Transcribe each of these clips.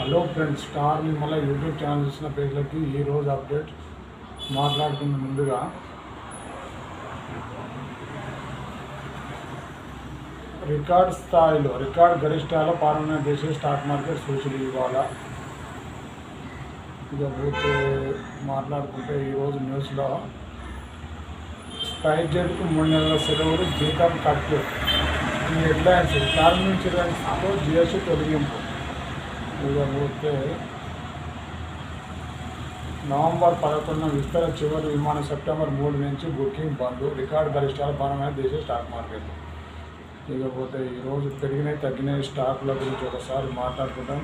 Hello friends star మళ్ళీ YouTube channel ఇచ్చిన పేర్లకి ఈరోజు అప్డేట్ మాట్లాడుకున్న ముందుగా. రికార్డ్ స్థాయిలో రికార్డ్ గరిష్టాల పాల్గొన్న దేశీయ స్టాక్ మార్కెట్ సూచనలు ఇవ్వాలా ఇక పోతే మాట్లాడుకుంటే ఈరోజు న్యూస్లో స్పైజెట్కు మూడు నెలల సెలవులు జీతం కట్టు. ఈ హెడ్లైన్స్ కార్మిక జిఎస్టీ తొలగింపు. ఇక పోతే నవంబర్ పదకొండున విస్తర చివరి విమానం సెప్టెంబర్ మూడు నుంచి బుకింగ్ బంద్. రికార్డ్ గరిష్టాల పరమైన దేశ స్టాక్ మార్కెట్. ఇకపోతే ఈరోజు పెరిగినాయి తగ్గినాయి స్టాక్ల గురించి ఒకసారి మాట్లాడుకుంటాం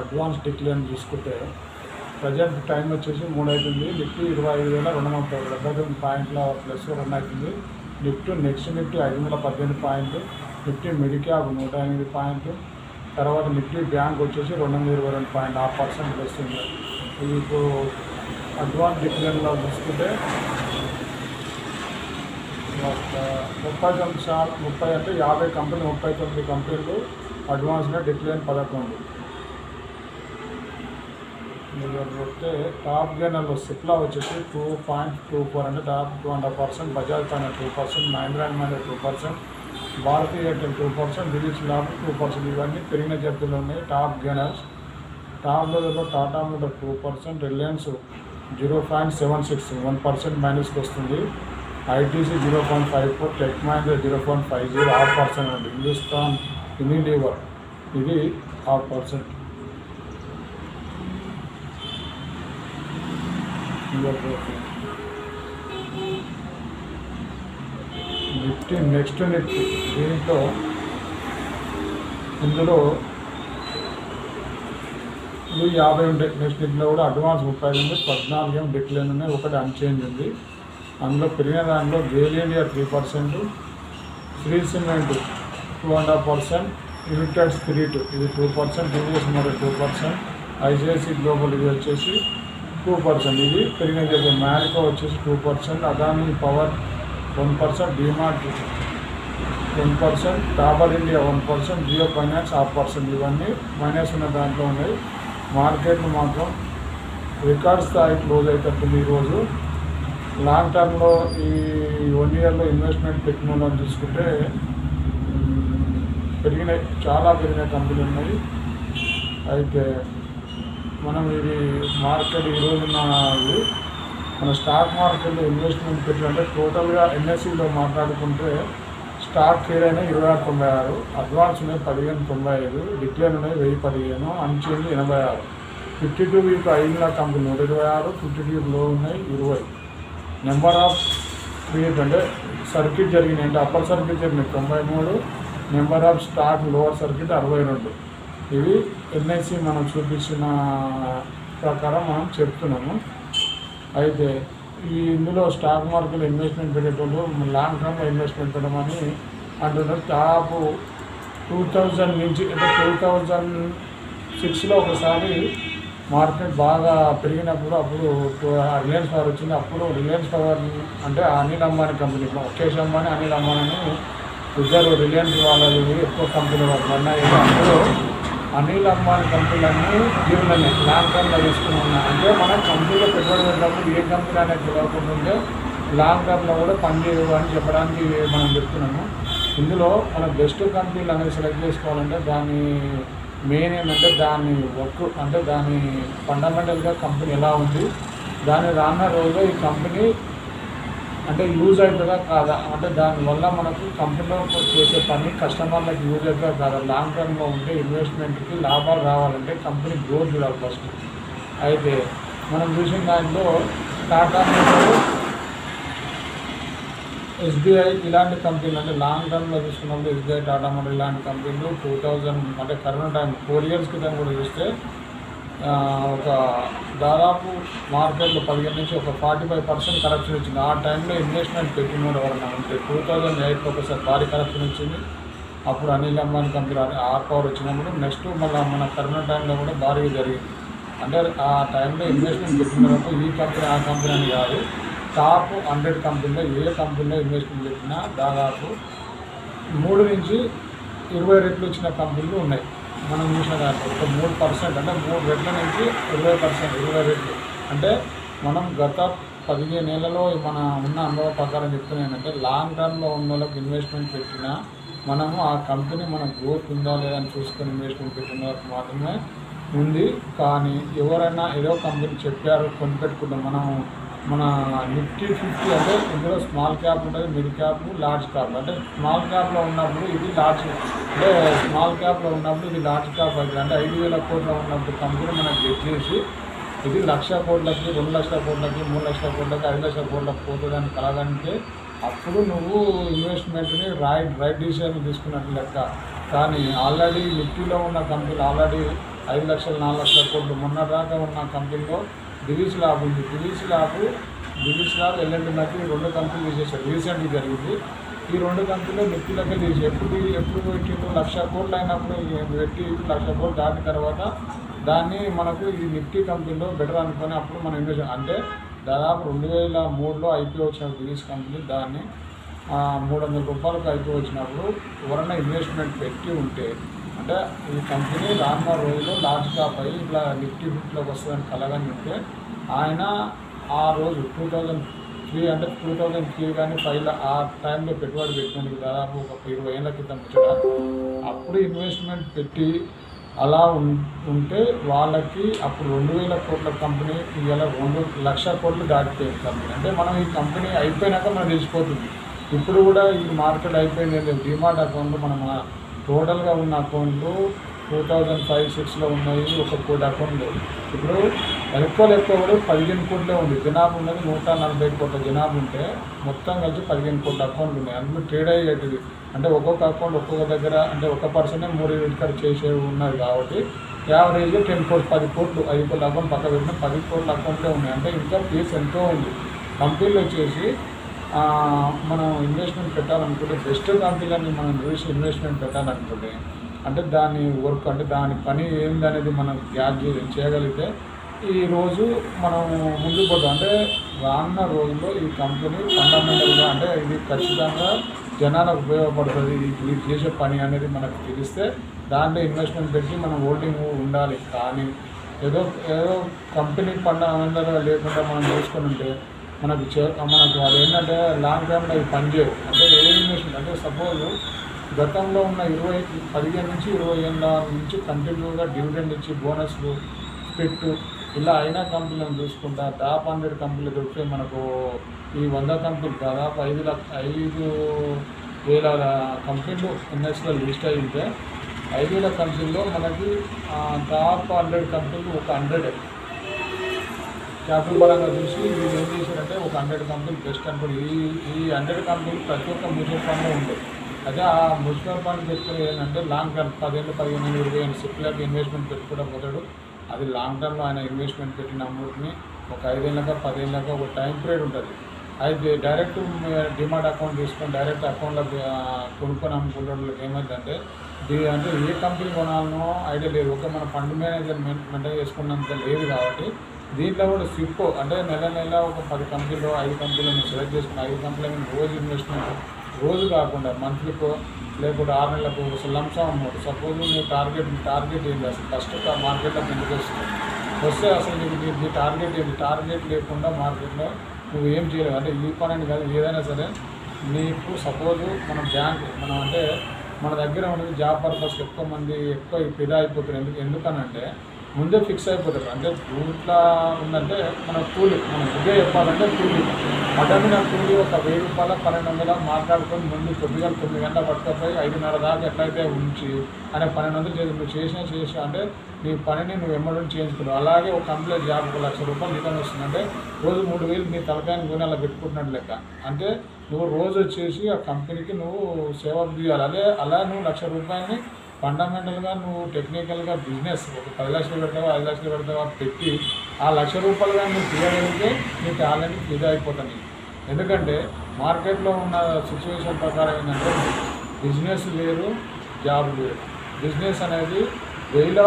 అడ్వాన్స్ డిక్లైన్ చూసుకుంటే ప్రజెంట్ టైం వచ్చేసి మూడు అవుతుంది నిఫ్టీ ఇరవై ఐదు వేల రెండు వందల డెబ్బై తొమ్మిది పాయింట్ల ప్లస్ రెండు అవుతుంది నిఫ్టీ నెక్స్ట్ నిఫ్టీ ఐదు వందల పద్దెనిమిది పాయింట్లు నిఫ్టీ మిడ్ నూట ఎనిమిది పాయింట్లు తర్వాత నిఫ్టీ బ్యాంక్ వచ్చేసి రెండు వందల ఇరవై రెండు పాయింట్ హాఫ్ పర్సెంట్ ప్లస్ ఉంది. మీకు ఇప్పుడు అడ్వాన్స్ డిక్లేర్లో చూసుకుంటే ముప్పై తొమ్మిది శాతం ముప్పై అంటే యాభై కంపెనీ ముప్పై తొమ్మిది కంపెనీలు అడ్వాన్స్గా డిక్లైన్ పదకొండు. మీరు చూస్తే టాప్ గేనర్లో సిప్లా వచ్చేసి టూ పాయింట్ టూ ఫోర్ అంటే top two and half percent Bajaj finance two percent Mahindra and Mahindra two percent Bharatiya Airtel two percent రిలీజ్ లాభం టూ పర్సెంట్ ఇవన్నీ పెరిగిన జట్టులు ఉన్నాయి. టాప్ గేనర్స్ టాప్ లెవెల్లో Tata motor two percent Reliance zero point seven six one percent మైనస్కి వస్తుంది. ITC zero point five four tech Mahindra zero point five zero half percent అండి Hindustan Unilever ఇది half percent Nifty next Nifty దీంట్లో ఇందులో యాభై ఉంటాయి next నిఫ్టీలో కూడా advance ముప్పై ఉంది పద్నాలుగు ఏం డిక్లైన్ ఉన్నాయి ఒకటి అన్చేంజ్ ఉంది. అందులో పెరిగిన దాంట్లో GAIL India three percent Shree cement two and half percent limited spirit ఇది two percent TVS model two percent ICICI global ఇది వచ్చేసి టూ పర్సెంట్. ఇది పెరిగిన చెప్పి మ్యారికో వచ్చేసి two percent. Adani power one percent. DMart one percent. Dabur India one percent. Jio finance half percent. ఇవన్నీ minus ఉన్న దాంట్లో ఉన్నాయి. మార్కెట్లు మాత్రం రికార్డ్ స్థాయి క్లోజ్ అవుతుంది ఈరోజు. లాంగ్ టర్మ్లో ఈ వన్ ఇయర్లో ఇన్వెస్ట్మెంట్ పెట్టిన చూసుకుంటే పెరిగినాయి. చాలా పెరిగిన కంపెనీలు ఉన్నాయి. అయితే మనం ఇది మార్కెట్ ఈరోజు మన స్టాక్ మార్కెట్లో ఇన్వెస్ట్మెంట్ పెట్టాలంటే టోటల్గా ఎన్ఎస్సిలో మాట్లాడుకుంటే స్టాక్ ఏదైనా ఇరవై ఆరు తొంభై ఆరు అడ్వాన్స్ ఉన్నాయి పదిహేను తొంభై ఐదు డిక్లైన్ ఉన్నాయి వెయ్యి పదిహేను అన్చేంజ్ ఎనభై ఆరు. ఫిఫ్టీ టూ వీక్ ఐదు కంపెనీ నూట ఇరవై ఆరు ఫిఫ్టీ టూ లో ఉన్నాయి ఇరవై. నెంబర్ ఆఫ్ క్రియేట్ అంటే సర్క్యూట్ జరిగినాయి అంటే అప్పర్ సర్క్యూట్ జరిగినాయి తొంభై మూడు number of stock lower circuit అరవై రెండు. ఇవి ఎన్ఐసి మనం చూపించిన ప్రకారం మనం చెప్తున్నాము. అయితే ఈ ఇందులో స్టాక్ మార్కెట్ ఇన్వెస్ట్మెంట్ పెట్టేటోళ్ళు లాంగ్ టర్మ్లో ఇన్వెస్ట్మెంట్ పెట్టమని అంటున్నారు. టాప్ టూ థౌజండ్ నుంచి అంటే టూ థౌజండ్ సిక్స్లో ఒకసారి మార్కెట్ బాగా పెరిగినప్పుడు అప్పుడు రిలయన్స్ పవర్ వచ్చింది. అప్పుడు రిలయన్స్ పవర్ అంటే అనిల్ అంబానీ కంపెనీ ముఖేష్ అంబానీ అనిల్ అంబానీ ఇద్దరు రిలయన్స్ వాళ్ళది ఎక్కువ కంపెనీ వాళ్ళు అప్పుడు అనిల్ అంబానీ కంపెనీలన్నీ జీవులన్నీ లాంగ్ టర్మ్లో తీసుకుని ఉన్నాయి అంటే మనం కంపెనీలో పెట్టుబడి పెట్టినప్పుడు ఏ కంపెనీ అనేది తెలియకుంటుంటే లాంగ్ టర్మ్లో కూడా పనిచేయవు అని చెప్పడానికి మనం చెప్తున్నాము. ఇందులో మనం బెస్ట్ కంపెనీలు అనేది సెలెక్ట్ చేసుకోవాలంటే దాని మెయిన్ ఏంటంటే దాని వర్క్ అంటే దాని ఫండమెంటల్గా కంపెనీ ఎలా ఉంది దాని రానున్న రోజు ఈ కంపెనీ అంటే యూజ్ అవుతుందా కాదా? అంటే దానివల్ల మనకు కంపెనీలో చేసే పని కస్టమర్లకు యూజ్ అవుతుందా కాదా లాంగ్ టర్మ్లో ఉంటే ఇన్వెస్ట్మెంట్కి లాభాలు రావాలంటే కంపెనీ గ్రోత్ చూడాలి ఫస్ట్ అయితే మనం చూసిన దాంట్లో టాటా ఎస్బీఐ ఇలాంటి కంపెనీలు అంటే లాంగ్ టర్మ్లో చూసుకున్నప్పుడు ఎస్బీఐ టాటా మోటార్ ఇలాంటి కంపెనీలు టూ థౌజండ్ అంటే కరోనా టైం ఫోర్ ఇయర్స్ క్రితం కూడా చూస్తే ఒక దాదాపు మార్కెట్లో పదిహేను నుంచి ఒక ఫార్టీ ఫైవ్ పర్సెంట్ కరప్షన్ వచ్చింది. ఆ టైంలో ఇన్వెస్ట్మెంట్ పెట్టిన వాడు ఎవరన్నా ఉంటే టూ థౌజండ్ ఎయిట్ ఒకసారి భారీ కరప్షన్ వచ్చింది. అప్పుడు Anil Ambani company R power వచ్చినప్పుడు నెక్స్ట్ మళ్ళీ మన కరోనా టైంలో కూడా భారీగా జరిగింది. అంటే ఆ టైంలో ఇన్వెస్ట్మెంట్ పెట్టిన తర్వాత ఈ కంపెనీ ఆ కంపెనీ అని కాదు టాప్ హండ్రెడ్ కంపెనీలో ఏ కంపెనీలో ఇన్వెస్ట్మెంట్ పెట్టినా దాదాపు మూడు నుంచి ఇరవై రెట్లు వచ్చిన కంపెనీలు ఉన్నాయి. మనం చూసిన దాంట్లో ఒక మూడు పర్సెంట్ అంటే మూడు రెట్ల నుంచి ఇరవై పర్సెంట్ ఇరవై రెట్లు. అంటే మనం గత పదిహేను నెలలో మన ఉన్న అనుభవ ప్రకారం చెప్తున్నా ఏంటంటే లాంగ్ టర్మ్లో ఉన్న వాళ్ళకి ఇన్వెస్ట్మెంట్ పెట్టినా మనము ఆ కంపెనీ మన గ్రోత్ ఉందా లేదని అని చూసుకొని ఇన్వెస్ట్మెంట్ పెట్టిన వరకు మాత్రమే ఉంది. కానీ ఎవరైనా ఏదో కంపెనీ చెప్పారు కొనిపెట్టుకుంటాం మనం మన నిఫ్టీ ఫిఫ్టీ అంటే ఇందులో స్మాల్ క్యాప్ ఉంటుంది మిడ్ క్యాప్ లార్జ్ క్యాప్ అంటే స్మాల్ క్యాప్లో ఉన్నప్పుడు ఇది లార్జ్ అంటే స్మాల్ క్యాప్లో ఉన్నప్పుడు ఇది లార్జ్ క్యాప్ అవుతుంది అంటే ఐదు వేల కోట్ల ఉన్నప్పుడు కంపెనీ మనకు గెట్ చేసి ఇది లక్ష కోట్లకి రెండు లక్షల కోట్లకి మూడు లక్షల కోట్లకి ఐదు లక్షల కోట్లకి పోతుందని కలగంటే అప్పుడు నువ్వు ఇన్వెస్ట్మెంట్ని రైట్ రైట్ డిసిషన్ తీసుకున్నట్టు లెక్క. కానీ ఆల్రెడీ నిఫ్టీలో ఉన్న కంపెనీలు ఆల్రెడీ ఐదు లక్షలు నాలుగు లక్షల కోట్లు మొన్న దాకా ఉన్న కంపెనీలో దిలీస్ ల్యాబ్ ఉంది. దిలీస్ ల్యాబ్ దిలీస్ ల్యాబ్ ఎల్ఎండి మధ్య రెండు కంపెనీలు తీసేసారు రీసెంట్గా జరిగింది. ఈ రెండు కంపెనీలు నిఫ్టీలోకి తీసి ఎప్పుడు ఎప్పుడు పెట్టిండ్రు? లక్ష కోట్లు అయినప్పుడు పెట్టి లక్ష కోట్లు దాటిన తర్వాత దాన్ని మనకు ఈ నిఫ్టీ కంపెనీలో బెటర్ అనుకొని అప్పుడు మనం ఇన్వెస్ట్ అంటే దాదాపు రెండు వేల మూడులో ఐపీఓ వచ్చిన దిలీస్ కంపెనీ దాన్ని మూడు వందల రూపాయలకు ఐపీఓ వచ్చినప్పుడు ఎవరైనా ఇన్వెస్ట్మెంట్ పెట్టి ఉంటే అంటే ఈ కంపెనీ రానున్న రోజుల్లో లార్జ్ టాప్ అయ్యి ఇట్లా నిఫ్టీ ఫిఫ్టీలోకి వస్తుందని కలగని ఉంటే ఆయన ఆ రోజు టూ థౌజండ్ త్రీ అంటే టూ థౌజండ్ త్రీ కానీ ఫైవ్ ఆ టైంలో పెట్టుబడి పెట్టినందుకు దాదాపు ఒక ఇరవై ఏళ్ళ క్రితం వచ్చాడు. అప్పుడు ఇన్వెస్ట్మెంట్ పెట్టి అలా ఉంటే వాళ్ళకి అప్పుడు రెండు వేల కోట్ల కంపెనీ ఇవాళ రెండు లక్ష కోట్లు దాటిపోయింది కంపెనీ అంటే మనం ఈ కంపెనీ అయిపోయినాక మనం తెలిసిపోతుంది. ఇప్పుడు కూడా ఈ మార్కెట్ అయిపోయింది డిమార్ట్ అకౌంట్ మనం టోటల్గా ఉన్న అకౌంట్లు టూ థౌజండ్ ఫైవ్ సిక్స్లో ఉన్నాయి ఒక కోటి అకౌంట్లు ఇప్పుడు ఎలక్ట్రోల్ ఎక్కువ కూడా పదిహేను కోట్లే ఉంది. జనాభా ఉన్నది నూట నలభై కోట్ల జనాభా ఉంటే మొత్తం కలిసి పదిహేను కోట్ల అకౌంట్లు ఉన్నాయి. అందులో ట్రేడ్ అయ్యేటిది. అంటే ఒక్కొక్క అకౌంట్ ఒక్కొక్క దగ్గర అంటే ఒక పర్సనే మూడు ఇక్కడ చేసేవి ఉన్నాయి కాబట్టి యావరేజ్ టెన్ కోట్లు పది కోట్లు ఐదు కోట్ల అకౌంట్ పక్క పెట్టిన పది కోట్ల అకౌంట్లే ఉన్నాయి. అంటే ఇంకా ఫీజు ఎంతో ఉంది. కంపెనీలు వచ్చేసి మనం ఇన్వెస్ట్మెంట్ పెట్టాలనుకుంటే బెస్ట్ కంపెనీలని మనం చూసి ఇన్వెస్ట్మెంట్ పెట్టాలనుకుంటే అంటే దాని వర్క్ అంటే దాని పని ఏంది అనేది మనం గ్యాప్ చేయగలిగితే ఈ రోజు మనం ముందు పోతాం అంటే రానున్న రోజుల్లో ఈ కంపెనీ ఫండమెంటల్గా అంటే ఇది ఖచ్చితంగా జనాలకు ఉపయోగపడుతుంది. ఇది చేసే పని అనేది మనకు తెలిస్తే దాంట్లో ఇన్వెస్ట్మెంట్ పెట్టి మనం హోల్డింగ్ ఉండాలి. కానీ ఏదో ఏదో కంపెనీ ఫండమెంటల్గా లేకుండా మనం చేసుకొని ఉంటే మనకు చే మనకు అది ఏంటంటే లాంగ్ టర్మ్లో అవి పనిచేయవు. అంటే ఏ ఇన్వెస్ట్మెంట్ అంటే సపోజ్ గతంలో ఉన్న ఇరవై పదిహేను నుంచి ఇరవై ఏళ్ళ నుంచి కంటిన్యూగా డివిడెండ్ ఇచ్చి బోనస్లు పెట్టు ఇలా అయినా కంపెనీలను చూసుకుంటా టాప్ హండ్రెడ్ కంపెనీలు దొరికితే మనకు ఈ వంద కంపెనీలు దాదాపు ఐదు లక్ష ఐదు వేల కంపెనీలు ఎన్ఎస్లో లిస్ట్ అయి ఉంటే ఐదు వేల కంపెనీల్లో మనకి టాప్ హండ్రెడ్ కంపెనీలు ఒక హండ్రెడ్. క్యాపిటల్ పరంగా చూసి వీళ్ళు ఏం చేశారంటే ఒక హండ్రెడ్ కంపెనీ బెస్ట్ కంపెనీ. ఈ ఈ హండ్రెడ్ కంపెనీలు ప్రతి ఒక్క మ్యూచువల్ ఫండ్లో ఉంటాయి అదే ఆ మ్యూచువల్ ఫండ్ పెట్టుకుని ఏంటంటే లాంగ్ టర్మ్ పదిహేను పదిహేను ఇరవై ఏళ్ళు సిప్లకి ఇన్వెస్ట్మెంట్ పెట్టుకోవడం మొదలు. అది లాంగ్ టర్మ్లో ఆయన ఇన్వెస్ట్మెంట్ పెట్టిన అమౌంట్ని ఒక ఐదేళ్ళక పదేళ్ళగా ఒక టైం పీరియడ్ ఉంటుంది. అయితే డైరెక్ట్ డిమాట్ అకౌంట్ తీసుకొని డైరెక్ట్ అకౌంట్లో కొనుక్కొని అమ్ముకునే వాళ్ళకి ఏమైందంటే దీ- అంటే ఏ కంపెనీ కొనాలనో ఐడియా లేదు. ఒక మన ఫండ్ మేనేజర్ మెయింటైన్ చేసుకున్నంత లేదు కాబట్టి దీంట్లో కూడా స్విప్ అంటే నెల నెల ఒక పది కంపెనీలు ఐదు కంపెనీలు సెలెక్ట్ చేసుకుని ఐదు కంపెనీలు రోజు ఇన్వెస్ట్మెంట్ రోజు కాకుండా మంత్లీకో లేకపోతే ఆరు నెలలకు లంసం అమౌంట్ సపోజ్ నువ్వు టార్గెట్ మీ టార్గెట్ ఏంటి? అసలు ఫస్ట్ మార్కెట్లో ఎందుకు వస్తుంది? వస్తే అసలు నీకు నీ- నీ టార్గెట్ ఏంటి? టార్గెట్ లేకుండా మార్కెట్లో నువ్వు ఏం చేయలేవు. అంటే ఈ పని అని కాదు ఏదైనా సరే నీకు సపోజ్ మనం బ్యాంక్ మనం అంటే మన దగ్గర ఉన్నది జాబ్ పర్పస్ ఎక్కువ మంది ఎక్కువ ఫిదా అయిపోతున్నారు. ఎందుకు ఎందుకనంటే ముందే ఫిక్స్ అయిపోతారు. అంటే రూట్లా ఉందంటే మన కూలి మనం ఇదే చెప్పాలంటే కూలి. మటన్ కూలి ఒక వెయ్యి రూపాయల పన్నెండు వందల మాట్లాడుకొని ముందు తొమ్మిది గంటల తొమ్మిది గంటల పట్టుకపోయి ఐదున్నర దాకా ఎట్లయితే ఉంచి అనే పన్నెండు వందలు చేసి నువ్వు చేసినా చేసి అంటే నీ పనిని నువ్వు ఎమ్మడం చేయించుకున్నావు అలాగే ఒక కంప్లీట్ జాబ్ ఒక లక్ష రూపాయలు రిటర్న్ వస్తుందంటే రోజు మూడు వేలు నీ తలకాయని కొని అలా పెట్టుకుంటున్నట్టు లెక్క. అంటే నువ్వు రోజు వచ్చేసి ఆ కంపెనీకి నువ్వు సేవ తీయాలి అదే అలా నువ్వు లక్ష రూపాయలని ఫండమెంటల్గా నువ్వు టెక్నికల్గా బిజినెస్ ఒక పది లక్షలు పెడతావా ఐదు లక్షలు పెడతావా పెట్టి ఆ లక్ష రూపాయలుగా నువ్వు తీయగలిగితే నీ టాలెంట్ ఫిదా అయిపోతుంది. ఎందుకంటే మార్కెట్లో ఉన్న సిచ్యువేషన్ ప్రకారం ఏంటంటే బిజినెస్ వేరు జాబ్ వేరు బిజినెస్ అనేది వేల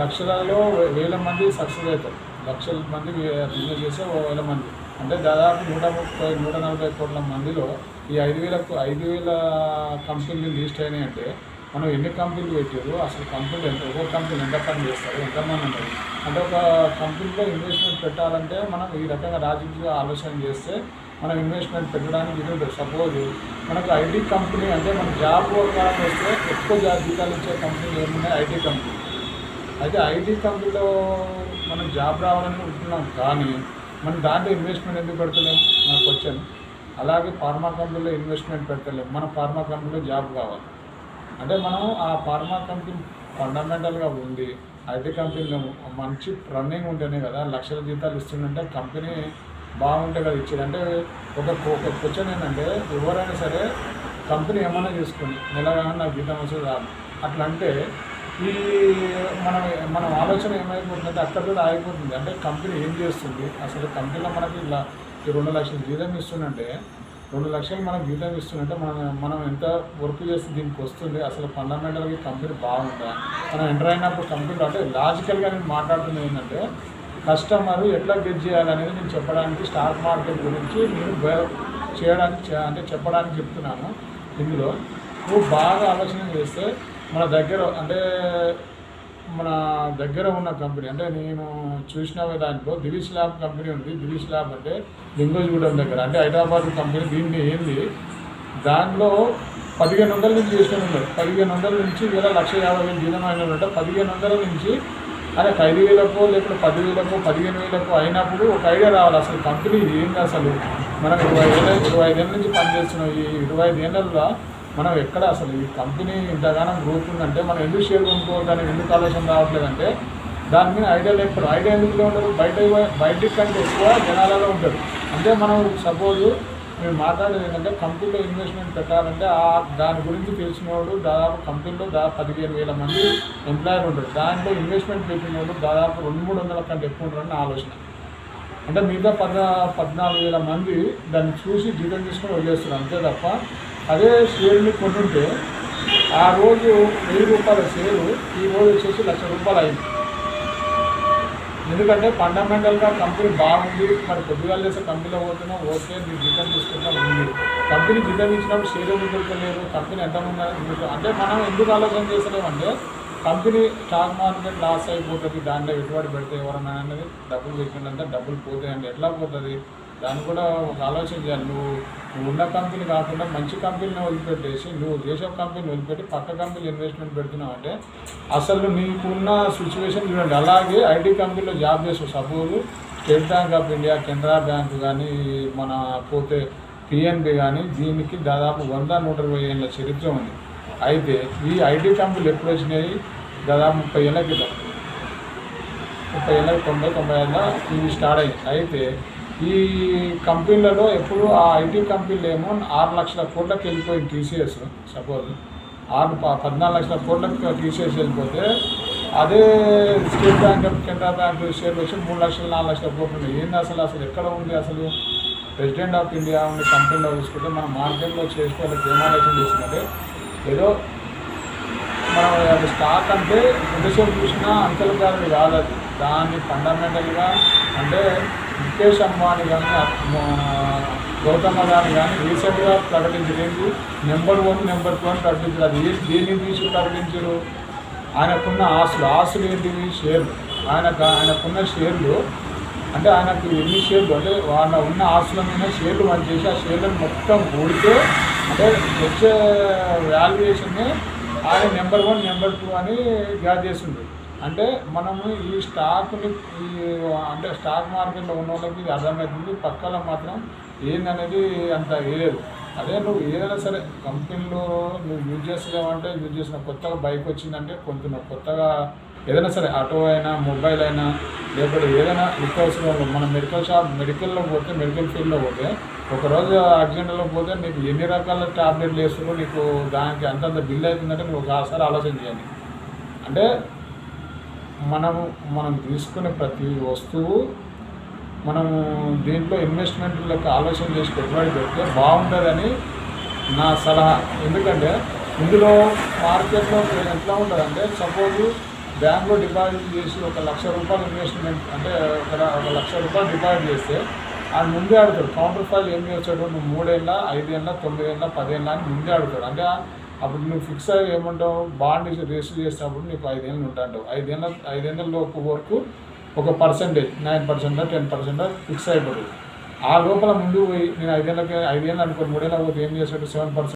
లక్షలలో వేల మంది సక్సెస్ అవుతారు. లక్షల మంది బిజినెస్ చేస్తే ఓ వేల మంది. అంటే దాదాపు నూట ముప్పై నూట నలభై కోట్ల మందిలో ఈ ఐదు వేలకు ఐదు వేల కంపెనీలు లిస్ట్ అయినాయి అంటే మనం ఎన్ని కంపెనీలు పెట్టారు అసలు కంపెనీలు ఎంత ఒక్కొక్క కంపెనీ ఎంత పని చేస్తారు ఎంతమంది ఉన్నారు? అంటే ఒక కంపెనీలో ఇన్వెస్ట్మెంట్ పెట్టాలంటే మనం ఈ రకంగా రాజకీయ ఆలోచన చేస్తే మనం ఇన్వెస్ట్మెంట్ పెట్టడానికి ఇది ఉంటుంది సపోజ్ మనకు ఐటీ కంపెనీ అంటే మన జాబ్ కాలం వస్తే ఎక్కువ జాబ్ జీతాలు ఇచ్చే కంపెనీలు ఏమున్నాయి? IT company. అయితే ఐటీ కంపెనీలో మనం జాబ్ రావాలని ఉంటున్నాం కానీ మనం దాంట్లో ఇన్వెస్ట్మెంట్ ఎందుకు పెడతలేం? మనకు వచ్చాను అలాగే ఫార్మా కంపెనీలో ఇన్వెస్ట్మెంట్ పెట్టలేము మన ఫార్మా కంపెనీలో జాబ్ కావాలి. అంటే మనం ఆ ఫార్మా కంపెనీ ఫండమెంటల్గా ఉంది ఐటీ కంపెనీలో మంచి రన్నింగ్ ఉంటేనే కదా లక్షల జీతాలు ఇస్తుందంటే కంపెనీ బాగుంటే కదా ఇచ్చేది. అంటే ఒక ఒక క్వశ్చన్ ఏంటంటే ఎవరైనా సరే కంపెనీ ఏమైనా చేసుకుని నెలగా నాకు జీతం వస్తుంది రాదు అట్లా అంటే ఈ మనం మనం ఆలోచన ఏమైపోతుందంటే అక్కడ కూడా ఆగిపోతుంది. అంటే కంపెనీ ఏం చేస్తుంది? అసలు కంపెనీలో మనకి ఇలా ఈ రెండు లక్షలు జీతం ఇస్తుందంటే రెండు లక్షలు మనం జీతం ఇస్తుందంటే మనం మనం ఎంత వర్క్ చేస్తే దీనికి వస్తుంది. అసలు ఫండమెంటల్గా కంపెనీ బాగుందా? మనం ఎంటర్ అయినప్పుడు కంపెనీ అంటే లాజికల్గా నేను మాట్లాడుతుంది ఏంటంటే కస్టమర్ ఎట్లా గెట్ చేయాలనేది నేను చెప్పడానికి స్టాక్ మార్కెట్ గురించి నేను చేయడానికి అంటే చెప్పడానికి చెప్తున్నాను. ఇందులో నువ్వు బాగా ఆలోచన చేస్తే మన దగ్గర అంటే మన దగ్గర ఉన్న కంపెనీ అంటే నేను చూసిన దాంట్లో దిలీష్ ల్యాబ్ కంపెనీ ఉంది. దిలీష్ ల్యాబ్ అంటే లింగోజ్గూడెం దగ్గర. అంటే హైదరాబాద్ కంపెనీ దీన్ని ఏంది? దాంట్లో పదిహేను వందల నుంచి చేసిన ఉన్నారు. పదిహేను వందల నుంచి వేల లక్ష యాభై వేలు జీతం అయిన ఉంటే పదిహేను వందల నుంచి అరే ఐదు వేలకు లేకపోతే పదివేలకు పదిహేను వేలకు అయినప్పుడు ఒక ఐడియా రావాలి. అసలు కంపెనీ ఏంది అసలు? మనం ఇరవై ఏళ్ళ ఇరవై ఐదేళ్ళ నుంచి పనిచేస్తున్నాం ఈ ఇరవై ఐదు ఏళ్ళల్లో మనం ఎక్కడ అసలు ఈ కంపెనీ ఇంతగానం గ్రోత్ ఉందంటే మనం ఎందుకు షేర్ కొనుక్కోవడానికి ఎందుకు ఆలోచన రావట్లేదంటే దాని మీద ఐడియా లేకపోతే ఐడియా ఎందుకు ఉండదు బయట బయటికి కంటే ఎక్కువ జనాలలో ఉంటారు. అంటే మనం సపోజ్ మేము మాట్లాడేది ఏంటంటే కంపెనీలో ఇన్వెస్ట్మెంట్ పెట్టాలంటే ఆ దాని గురించి తెలిసినవాడు దాదాపు కంపెనీలో దాదాపు పదిహేను వేల మంది ఎంప్లాయర్ ఉంటారు. దాంట్లో ఇన్వెస్ట్మెంట్ పెట్టిన వాళ్ళు దాదాపు రెండు మూడు వందల కంటే ఎక్కువ ఉంటారని ఆలోచన. అంటే మిగతా పద పద్నాలుగు వేల మంది దాన్ని చూసి జీతం తీసుకొని వదిలేస్తారు అంతే తప్ప అదే షేర్ని కొంటుంటే ఆ రోజు వెయ్యి రూపాయల షేరు ఈ రోజు వచ్చేసి లక్ష రూపాయలు అయింది. ఎందుకంటే ఫండమెంటల్గా కంపెనీ బాగుంది మరి పొద్దుగాలు చేస్తే కంపెనీలో పోతున్నా ఓకే మీరు రిటర్న్ తీసుకుంటా ఉంది. కంపెనీ రిటర్న్ ఇచ్చినప్పుడు షేర్ ఎందుకు దొరకలేదు కంపెనీ ఎంత ఎందుకు అంటే మనం ఎందుకు ఆలోచన చేస్తున్నామంటే కంపెనీ స్టాక్ మార్కెట్ లాస్ అయిపోతుంది దాంట్లో పెట్టుబడి పెడితే ఎవరన్నా అనేది డబ్బులు పెట్టిందంటే డబ్బులు పోతాయండి ఎట్లా పోతుంది? దాన్ని కూడా ఒక ఆలోచన చేయాలి నువ్వు నువ్వు ఉన్న కంపెనీ కాకుండా మంచి కంపెనీని వదిలిపెట్టేసి నువ్వు దేశం కంపెనీని వదిలిపెట్టి పక్క కంపెనీలు ఇన్వెస్ట్మెంట్ పెడుతున్నావు అంటే అసలు నీకున్న సిచ్యువేషన్ చూడండి. అలాగే ఐటీ కంపెనీలో జాబ్ చేస్తావు suppose State Bank of India Canara bank కానీ మన పోతే పిఎన్బి కానీ దీనికి దాదాపు వంద నూట ఇరవై ఏళ్ళ చరిత్ర ఉంది. అయితే ఈ ఐటీ కంపెనీలు ఎప్పుడు వచ్చినాయి? దాదాపు ముప్పై ఏళ్ళ క్రితం. ముప్పై ఏళ్ళ తొంభై తొంభై ఏళ్ళ ఇవి స్టార్ట్ అయ్యాయి. అయితే ఈ కంపెనీలలో ఎప్పుడు ఆ ఐటీ కంపెనీలు ఏమో ఆరు లక్షల కోట్లకి వెళ్ళిపోయింది టీసీఎస్ సపోజ్. ఆరు పద్నాలుగు లక్షల కోట్లకి టీసీఎస్ వెళ్ళిపోతే అదే State Bank of Canara bank షేర్లు వచ్చి మూడు లక్షలు నాలుగు లక్షల కోట్లు ఏంది అసలు అసలు ఎక్కడ ఉంది అసలు? ప్రెసిడెంట్ ఆఫ్ ఇండియా ఉండే కంపెనీలో చూసుకుంటే మన మార్కెట్లో చేసుకోవాలి ఏం తీసుకుంటే ఏదో మనం అది స్టాక్ అంటే ఎంతసేపు చూసినా అంకెలకారుడు కాదు అది. దాన్ని ఫండమెంటల్గా అంటే ముఖేష్ అంబానీ కానీ గౌతమ్ అదాని కానీ రీసెంట్గా ప్రకటించింది నెంబర్ వన్ నెంబర్ టూ అని ప్రకటించారు అది దేని తీసి ప్రకటించారు? ఆయనకున్న ఆస్తులు ఆస్తులు ఏంటివి? షేర్లు. ఆయన ఆయనకున్న షేర్లు అంటే ఆయనకు ఎన్ని షేర్లు? అంటే వాళ్ళ ఉన్న ఆస్తుల మీద షేర్లు మనం చేసి ఆ షేర్లను మొత్తం కూడితే అంటే వచ్చే వాల్యుయేషన్ని ఆయన నెంబర్ వన్ నెంబర్ టూ అని గ్యాప్ చేస్తుండ్రు అంటే మనము ఈ స్టాక్ని ఈ అంటే స్టాక్ మార్కెట్లో ఉన్న వాళ్ళకి ఇది అర్థమవుతుంది. పక్కన మాత్రం ఏందనేది అంత వేయలేదు. అదే నువ్వు ఏదైనా సరే కంపెనీలో నువ్వు యూజ్ చేస్తున్నావంటే యూజ్ చేసిన కొత్తగా బైక్ వచ్చిందంటే కొంచెం కొత్తగా ఏదైనా సరే ఆటో అయినా మొబైల్ అయినా లేకపోతే ఏదైనా నిత్యావసరంలో మన మెడికల్ షాప్ మెడికల్లో పోతే మెడికల్ ఫీల్డ్లో పోతే ఒకరోజు యాక్సిడెంట్లో పోతే నీకు ఎన్ని రకాల టాబ్లెట్లు వేస్తున్నావు నీకు దానికి అంతంత బిల్ అవుతుందంటే నువ్వు ఒకసారి ఆలోచన చేయండి. అంటే మనము మనం తీసుకునే ప్రతి వస్తువు మనము దీంట్లో ఇన్వెస్ట్మెంట్ లెక్క ఆలోచన చేసి పెట్టుబడి పెడితే బాగుంటుందని నా సలహా. ఎందుకంటే ఇందులో మార్కెట్లో ఎట్లా ఉంటుందంటే సపోజ్ బ్యాంక్లో డిపాజిట్ చేసి ఒక లక్ష రూపాయలు ఇన్వెస్ట్మెంట్ అంటే ఒక ఒక లక్ష రూపాయలు డిపాజిట్ చేస్తే అది ముందే అడుగుతాడు కౌంటర్ ఫైల్ ఏం చేస్తాడు? నువ్వు మూడేళ్ళ ఐదేళ్ళ తొమ్మిదేళ్ళ పదేళ్ళ అని ముందే ఆడతాడు. అంటే అప్పుడు నువ్వు ఫిక్స్ అయ్యి ఏమంటావు బాండ్ రిజిస్టర్ చేసినప్పుడు నీకు ఐదేళ్ళు ఉంటాంటావు. ఐదేళ్ళ ఐదేళ్ళలోపు వరకు ఒక percentage nine percent ten percent fix అయిపోతుంది ఆ లోపల ముందు పోయి నేను ఐదేళ్ళకి ఐదేళ్ళు అనుకో మూడేళ్ళ పోతే ఏం చేస్తాడు? Seven percent